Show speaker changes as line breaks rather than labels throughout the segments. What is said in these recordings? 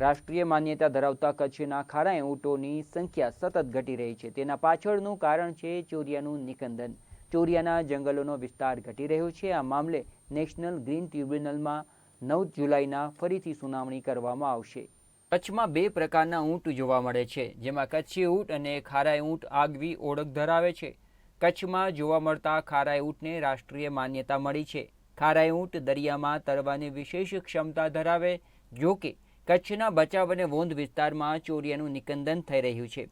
રાષ્ટ્રીય માન્યતા ધરાવતા કચ્છના ખારાઈ ઊંટોની સંખ્યા સતત ઘટી રહી છે. તેના પાછળનું કારણ છે ચોરિયાનું નિકંદન. ચોરિયાના જંગલોનો વિસ્તાર ઘટી રહ્યો છે. આ મામલે નેશનલ ગ્રીન ટ્રિબ્યુનલમાં નવ જુલાઈના ફરીથી સુનાવણી કરવામાં આવશે. કચ્છમાં બે પ્રકારના ઊંટ જોવા મળે છે, જેમાં કચ્છી ઊંટ અને ખારાઈ ઊંટ આગવી ઓળખ ધરાવે છે. કચ્છમાં જોવા મળતા ખારાઈ ઊંટને રાષ્ટ્રીય માન્યતા મળી છે. ખારાઈ ઊંટ દરિયામાં તરવાની વિશેષ ક્ષમતા ધરાવે જો કે કચ્છના બચાવ અને વોંધ વિસ્તારમાં ચોરિયાનું નિકંદન થઈ રહ્યું છે.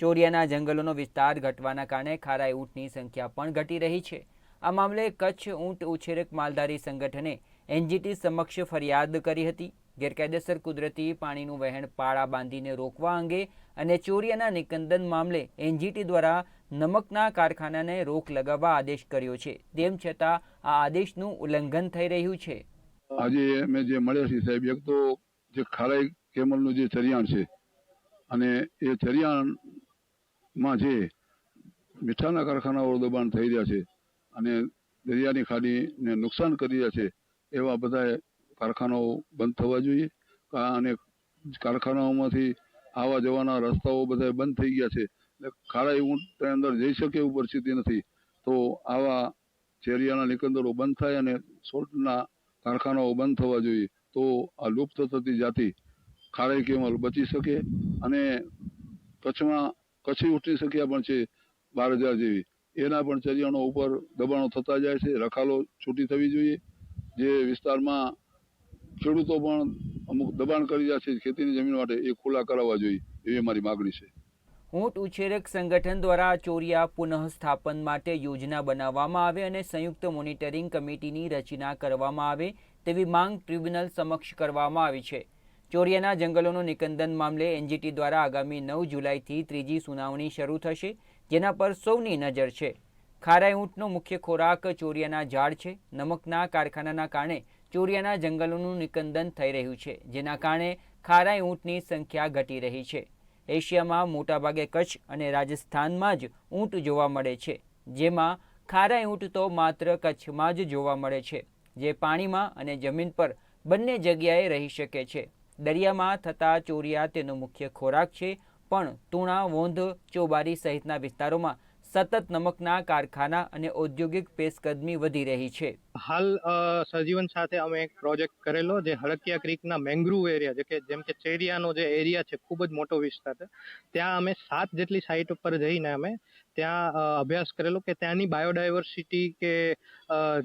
ચોરિયાના જંગલોનો વિસ્તાર ઘટવાના કારણે ખારાઈ ઊંટની સંખ્યા પણ ઘટી રહી છે. આ મામલે કચ્છ ઊંટ ઉછેરક માલધારી સંગઠને એનજીટી સમક્ષ ફરિયાદ કરી હતી. ગેરકાયદેસર કુદરતી પાણીનું વહેણ પાળા બાંધીને રોકવા અંગે અને ચોરિયાના નિકંદન મામલે એનજીટી દ્વારા નમકના કારખાનાને રોક લગાવવા આદેશ કર્યો છે. તેમ છતાં આ આદેશનું ઉલ્લંઘન થઈ રહ્યું છે.
આજે અમે જે મળ્યા છીએ સાહેબ, એક તો જે ખારાઈ કેમલનું જે ચરિયાણ છે, અને એ ચરિયાણમાં જે મીઠાના કારખાનાઓ દબાણ થઈ રહ્યા છે અને દરિયાની ખાડીને નુકસાન કરી રહ્યા છે, એવા બધા કારખાનાઓ બંધ થવા જોઈએ. અને કારખાનાઓમાંથી આવવા જવાના રસ્તાઓ બધા બંધ થઈ ગયા છે. એટલે ખારાઈ ઊંટ અંદર જઈ શકે એવું પરિસ્થિતિ નથી. તો આવા ચેરિયાના નિકંદરો બંધ થાય અને સોલ્ટના કારખાનાઓ બંધ થવા જોઈએ. તો આ લુપ્ત થતી જાતિ ખારાઈ કેમલ બચી શકે? અને કચ્છમાં કચ્છી ઊંટની સંખ્યા પણ છે બાર હજાર જેવી. એના પણ ચરિયાણો ઉપર દબાણો થતા જાય છે. રખાલો છૂટી થવી જોઈએ. જે વિસ્તારમાં ખેડૂતો પણ અમુક દબાણ કરી રહ્યા છે ખેતીની જમીન માટે એ ખુલ્લા કરાવવા જોઈએ એવી અમારી માગણી છે.
ઊંટ ઉછેરક સંગઠન દ્વારા ચોરિયા પુનઃસ્થાપન માટે યોજના બનાવવામાં આવે અને સંયુક્ત મોનિટરિંગ કમિટીની રચના કરવામાં આવે. તેવી માંગ ટ્રિબ્યુનલ સમક્ષ કરવામાં આવી છે. ચોરિયાના જંગલોનું નિકંદન મામલે એનજીટી દ્વારા આગામી નવ જુલાઈથી ત્રીજી સુનાવણી શરૂ થશે, જેના પર સૌની નજર છે. ખારાઈ ઊંટનો મુખ્ય ખોરાક ચોરિયાના ઝાડ છે. નમકના કારખાનાના કારણે ચોરિયાના જંગલોનું નિકંદન થઈ રહ્યું છે, જેના કારણે ખારાઈ ઊંટની સંખ્યા ઘટી રહી છે. એશિયામાં મોટાભાગે કચ્છ અને રાજસ્થાનમાં જ ઊંટ જોવા મળે છે, જેમાં ખારાઈ ઊંટ તો માત્ર કચ્છમાં જ જોવા મળે છે. જે પાણીમાં અને જમીન પર બંને જગ્યાએ રહી શકે છે. દરિયામાં થતા ચોરિયા તેનો મુખ્ય ખોરાક છે, પણ તુણા, વોંધ, ચોબારી સહિતના વિસ્તારોમાં સતત નમકના કારખાના અને ઔદ્યોગિક પેશકદમી વધી રહી છે.
હાલ સજીવન સાથે અમે એક પ્રોજેક્ટ કરેલો જે હળકિયા ક્રીકના મેંગ્રુવ એરિયા, જે કે જેમ કે ચેરિયાનો જે એરિયા છે, ખૂબ જ મોટો વિસ્તાર છે. ત્યાં અમે સાત જેટલી સાઇટ ઉપર જઈને અમે ત્યાં અભ્યાસ કરેલો કે ત્યાંની બાયોડાયવર્સિટી કે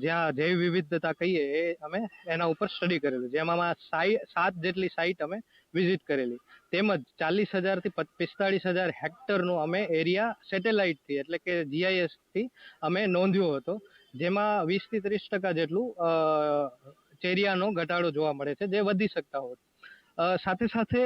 જ્યાં જૈવ વિવિધતા કહીએ એ અમે એના ઉપર સ્ટડી કરેલું. જેમાં સાઈ, સાત જેટલી સાઇટ અમે વિઝિટ કરેલી. તેમજ ચાલીસ હજારથી પિસ્તાળીસ હજાર હેક્ટરનો અમે એરિયા સેટેલાઇટથી એટલે કે જીઆઈએસથી અમે નોંધ્યો હતો. જેમાં વીસથી ત્રીસ ટકા જેટલું ચેરિયાનો ઘટાડો જોવા મળે છે, જે વધી શકતા હોત સાથે સાથે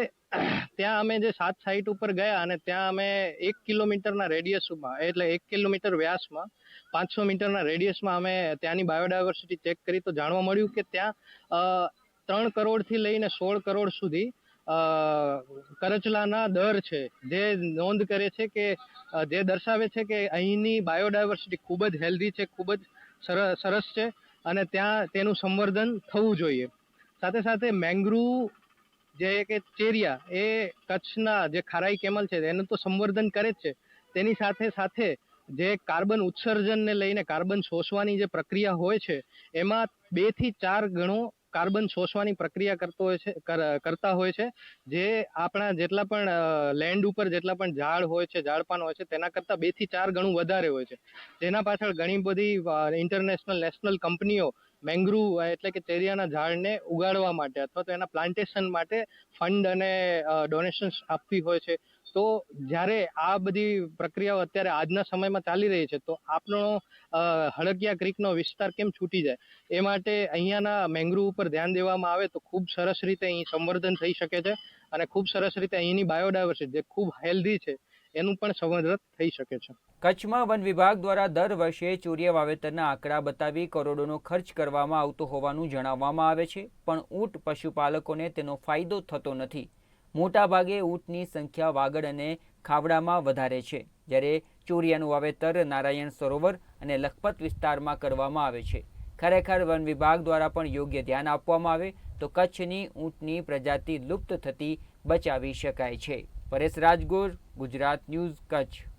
ત્યાં અમે જે સાત સાઈટ ઉપર ગયા અને ત્યાં અમે એક કિલોમીટરના રેડિયસમાં, એટલે એક કિલોમીટર વ્યાસમાં, પાંચસો મીટરના રેડિયસમાં અમે ત્યાંની બાયોડાયવર્સિટી ચેક કરી તો જાણવા મળ્યું કે ત્યાં ત્રણ કરોડથી લઈને સોળ કરોડ સુધી કરચલાના દર છે. જે નોંધ કરે છે કે જે દર્શાવે છે કે અહીંની બાયોડાયવર્સિટી ખૂબ જ હેલ્ધી છે, ખૂબ જ સર- સરસ છે અને ત્યાં તેનું સંવર્ધન થવું જોઈએ. સાથે સાથે મેંગ્રુવ જે કે ચેરિયા, એ કચ્છના જે ખારાઈ કેમલ છે, એનું તો સંવર્ધન કરે જ છે. તેની સાથે સાથે જે કાર્બન ઉત્સર્જનને લઈને કાર્બન શોષવાની જે પ્રક્રિયા હોય છે, એમાં બેથી ચાર ગણો કાર્બન શોષવાની પ્રક્રિયા કરતો હોય છે, કર- કરતા હોય છે, જે આપણા જેટલા પણ લેન્ડ ઉપર જેટલા પણ ઝાડ હોય છે, ઝાડપાન હોય છે, તેના કરતાં બેથી ચાર ગણું વધારે હોય છે. જેના પાછળ ઘણી બધી ઇન્ટરનેશનલ નેશનલ કંપનીઓ મેંગ્રુવ એટલે કે ચેરિયાના ઝાડને ઉગાડવા માટે અથવા તો એના પ્લાન્ટેશન માટે ફંડ અને ડોનેશન્સ આપવી હોય છે. તો જ્યારે આ બધી પ્રક્રિયાઓ અત્યારે આજના સમયમાં ચાલી રહી છે, તો આપનો હળગિયા ક્રિકનો વિસ્તાર કેમ છૂટી જાય? એ માટે અહીંયાના મેંગ્રુવ ઉપર ધ્યાન દેવામાં આવે તો ખૂબ સરસ રીતે અહીં સંવર્ધન થઈ શકે છે અને ખૂબ સરસ રીતે અહીંની બાયોડાયવર્સિટી જે ખૂબ હેલ્ધી છે, એનું પણ સંવર્ધન થઈ શકે છે.
કચ્છમાં વન વિભાગ દ્વારા દર વર્ષે ચોરિયા વાવેતરના આંકડા બતાવી કરોડોનો ખર્ચ કરવામાં આવતો હોવાનું જણાવવામાં આવે છે, પણ ઊંટ પશુપાલકોને તેનો ફાયદો થતો નથી. મોટાભાગે ઊંટની સંખ્યા વાગડ અને ખાવડામાં વધારે છે. જ્યારે ચોરિયાનું વાવેતર નારાયણ સરોવર અને લખપત વિસ્તારમાં કરવામાં આવે છે. ખરેખર વન વિભાગ દ્વારા પણ યોગ્ય ધ્યાન આપવામાં આવે તો કચ્છની ઊંટની પ્રજાતિ લુપ્ત થતી બચાવી શકાય છે. પરેશ રાજગોર, ગુજરાત ન્યૂઝ, કચ્છ.